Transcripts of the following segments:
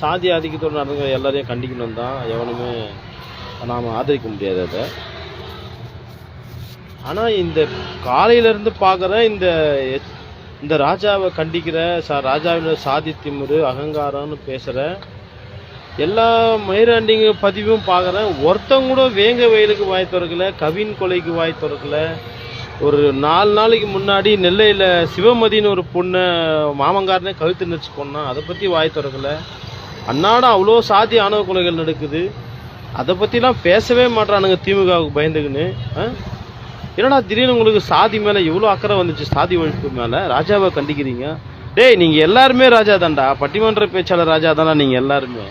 சாதி ஆதிக்கத்தோடு நடந்த எல்லாரையும் கண்டிக்கணும் தான் எவனுமே நாம் ஆதரிக்க முடியாது அதை. ஆனால் இந்த காலையிலேருந்து பார்க்குற இந்த இந்த ராஜாவை கண்டிக்கிற சா ராஜாவின் சாதி திமிரு அகங்காரம்னு பேசுகிற எல்லா மயிராண்டிங்க பதிவும் பார்க்குறேன் ஒருத்தங்க கூட வேங்க வயலுக்கு வாய் திறக்கல கவின் கொலைக்கு வாய் திறக்கல. ஒரு நாலு நாளைக்கு முன்னாடி நெல்லையில் சிவமதின்னு ஒரு பொண்ணை மாமங்காரனே கழுத்து நினச்சி கொண்டான் அதை பற்றி வாய் திறக்கலை. அன்னாடம் அவ்வளோ சாதி ஆணவ கொலைகள் நடக்குது. அதை பற்றிலாம் பேசவே மாட்றானுங்க திமுகவுக்கு பயந்துக்குன்னு ஆ? என்னடா திடீர்னு உங்களுக்கு சாதி மேலே இவ்வளோ அக்கறை வந்துச்சு சாதி ஒழிப்பு மேலே? ராஜாவை கண்டிக்கிறீங்க. டேய் நீங்கள் எல்லாருமே ராஜா தான்டா. பட்டிமன்ற பேச்சாளர் ராஜா தானா நீங்கள் எல்லாருமே.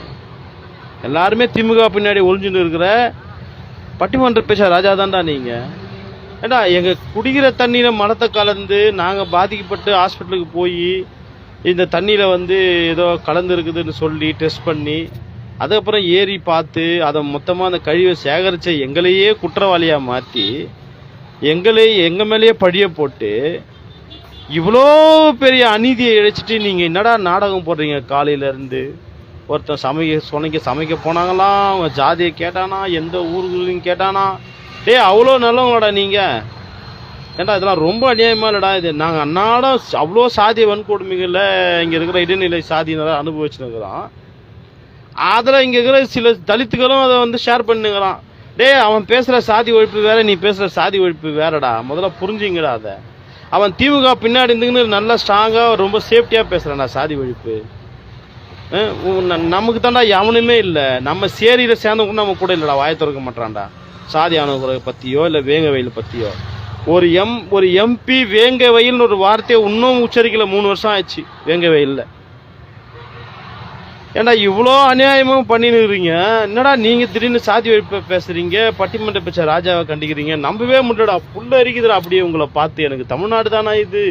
எல்லாருமே திமுக பின்னாடி ஒளிஞ்சுன்னு இருக்கிற பட்டிமன்ற பேச்சாளர் ராஜா தான்டா நீங்கள் ஏண்டா எங்கள் குடிக்கிற தண்ணியில் மரத்தை கலந்து நாங்கள் பாதிக்கப்பட்டு ஹாஸ்பிட்டலுக்கு போய் இந்த தண்ணியில் வந்து ஏதோ கலந்துருக்குதுன்னு சொல்லி டெஸ்ட் பண்ணி அதுக்கப்புறம் ஏறி பார்த்து அதை மொத்தமாக அந்த கழிவை சேகரித்த எங்களையே குற்றவாளியாக மாற்றி எங்களே எங்கள் மேலேயே பழிய போட்டு இவ்வளோ பெரிய அநீதியை இழைச்சிட்டு நீங்கள் என்னடா நாடகம் போடுறீங்க காலையிலேருந்து ஒருத்தன் சமைக்க சொன்னைக்கு சமைக்க போனாங்களாம் அவங்க ஜாதியை கேட்டானா? எந்த ஊருக்குன்னு கேட்டானா? டேய் அவ்வளோ நல்லவங்களாடா நீங்கள் ஏன்டா இதெல்லாம் ரொம்ப அநியாயமா இல்லடா இது? நாங்கள் அன்னாடம் அவ்வளோ சாதிய வன்கொடுமைகளில் இங்கே இருக்கிற இடைநிலை சாதியினரை அனுபவிச்சுருக்கிறோம் அதில் இங்கே இருக்கிற சில தலித்துகளும் அதை வந்து ஷேர் பண்ணுங்கிறான். டேய் அவன் பேசுகிற சாதி ஒழிப்பு வேற நீ பேசுகிற சாதி ஒழிப்பு வேறடா. முதல்ல புரிஞ்சுங்கடா அதை. அவன் திமுக பின்னாடி இருந்துங்கன்னு நல்லா ஸ்ட்ராங்காக ரொம்ப சேஃப்டியாக பேசுகிறான்டா சாதி ஒழிப்பு. ந- நமக்கு தான்டா எவனுமே இல்லை. நம்ம சேரியில் சேர்ந்தவங்க நம்ம கூட இல்லைடா வாயை திறக்க மாட்டான்டா சாதி அணுகுறை பற்றியோ இல்லை வேங்க வயல் பற்றியோ ஒரு எம் ஒரு எம்பி வேங்க வயல்னு ஒரு வார்த்தையை இன்னும் உச்சரிக்கல. மூணு வருஷம் ஆயிடுச்சு வேங்க வயலில். ஏன்டா இவ்வளோ அநியாயமும் பண்ணின்னு என்னடா நீங்கள் திடீர்னு சாதி ஒழிப்பை பேசுகிறீங்க பட்டிமன்ற பேச்ச ராஜாவை கண்டிக்கிறீங்க? நம்பவே முடியடா புல்ல அரிக்குதுடா அப்படியே உங்களை பார்த்து. எனக்கு தமிழ்நாடு தானா இது?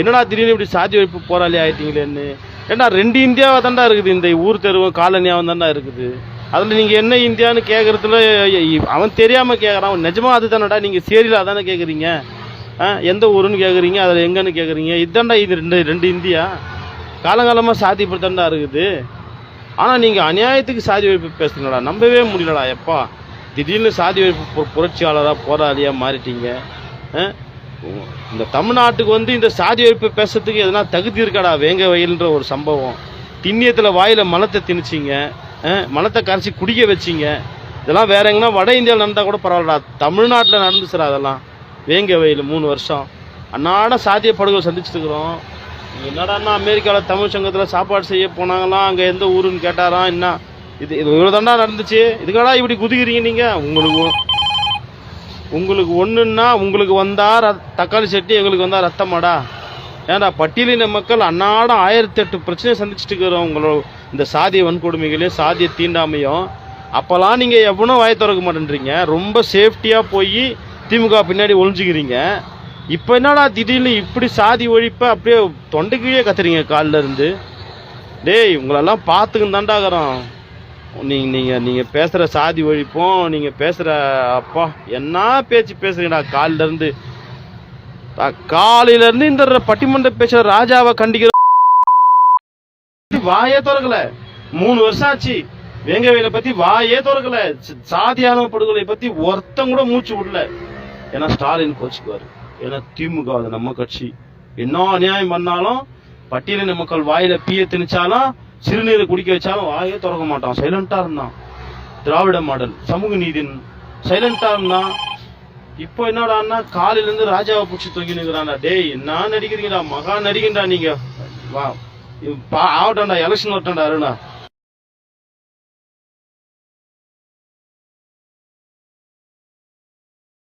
என்னடா திடீர்னு இப்படி சாதி ஒழிப்பு போராளி ஆயிட்டீங்களேன்னு? ஏன்டா ரெண்டு இந்தியாவை தாண்டா இருக்குது இந்த ஊர் தெருவும் காலனியாவும் தாண்டா இருக்குது? அதில் நீங்கள் என்ன இந்தியான்னு கேட்குறதுல அவன் தெரியாமல் கேட்குறான் அவன் நிஜமா அதுதானடா நீங்கள் சேரியில் அதானே கேட்குறீங்க ஆ எந்த ஊருன்னு கேட்குறீங்க அதில் எங்கன்னு கேட்குறீங்க இதுதான்டா இது ரெண்டு ரெண்டு இந்தியா. காலங்காலமாக சாதி இப்படிதான்டா இருக்குது. ஆனால் நீங்கள் அநியாயத்துக்கு சாதி ஒழிப்பு பேசுங்களடா நம்பவே முடியலடா எப்பா. திடீர்னு சாதி ஒழிப்பு புரட்சியாளராக போராளியாக மாறிட்டீங்க. ஆ? இந்த தமிழ்நாட்டுக்கு வந்து இந்த சாதி ஒழிப்பு பேசுறதுக்கு எதனா தகுதி இருக்காடா? வேங்க வயல்ன்ற ஒரு சம்பவம். திண்ணியத்தில் வாயில் மலத்தை திணிச்சிங்க. மனத்தை மலத்தை கரைச்சி குடிக்க வச்சிங்க. இதெல்லாம் வேற எங்கன்னா வட இந்தியாவில் நடந்தால் கூட பரவாயில்லடா. தமிழ்நாட்டில் நடந்துச்சுடா அதெல்லாம் வேங்க வயல் மூணு வருஷம். அன்னாட சாத்திய படுகொலை சந்திச்சுட்டு இருக்கிறோம். அமெரிக்காவில் தமிழ் சங்கத்தில் சாப்பாடு செய்ய போனாங்களாம் அங்கே எந்த ஊருன்னு கேட்டாராம் என்ன? இது இது இவ்வளோ தாண்டா நடந்துச்சு. இதுக்காடா இப்படி குதிக்கிறீங்க நீங்கள் உங்களுக்கு உங்களுக்கு ஒன்றுன்னா உங்களுக்கு வந்தால் ரத்- தக்காளி சட்டி எங்களுக்கு வந்தால் ரத்தமாடா ஏன்டா பட்டியலின மக்கள் அன்னாடம் ஆயிரத்தி எட்டு பிரச்சனையை சந்திச்சுட்டு இருக்கிறோம். உங்களோட இந்த சாதிய வன்கொடுமைகளையும் சாதிய தீண்டாமையும் அப்போல்லாம் நீங்கள் எவனும் வாய திறக்க மாட்டேன்றீங்க. ரொம்ப சேஃப்டியாக போய் திமுக பின்னாடி ஒளிஞ்சுக்கிறீங்க. இப்போ என்னடா திடீர்னு இப்படி சாதி ஒழிப்பை அப்படியே தொண்டைக்கீழே கத்துறீங்க காலில் இருந்து? டேய் உங்களெல்லாம் பார்த்துக்குன்னு தாண்டாகிறோம் நீங்கள் நீங்கள் நீங்கள் பேசுகிற சாதி ஒழிப்போம் நீங்கள் பேசுகிற அப்பா என்ன பேச்சு பேசுகிறீங்கடா காலிலேருந்து காலையிலேருந்து இந்த பட்டிமன்ற பேசுகிற ராஜாவை கண்டிக்கிற வாயே திறக்கல. மூணு வருஷம் ஆச்சு. வேங்கவேல பத்தி வாயே திறக்கல. சாதியான படுகொலை பத்தி ஒருத்தம் கூட மூச்சு விடல. ஏன்னா ஸ்டாலின் கோச்சுக்குவாரு. ஏன்னா திமுக அது நம்ம கட்சி. என்ன அநியாயம் பண்ணாலும் பட்டியலின மக்கள் வாயில பீய திணிச்சாலும் சிறுநீரை குடிக்க வச்சாலும் வாயே திறக்க மாட்டான். சைலண்டா இருந்தான். திராவிட மாடல் சமூக நீதின் சைலண்டா இருந்தான். இப்போ என்னடான்னா காலையில இருந்து ராஜாவை பிடிச்சி தொங்கி நிற்கிறான்டா டேய் என்ன நடிக்கிறீங்களா மகா நடிகின்றா நீங்க. வா ஆகட்டும்டா எலெக்ஷன் வரட்டும்டா அருணா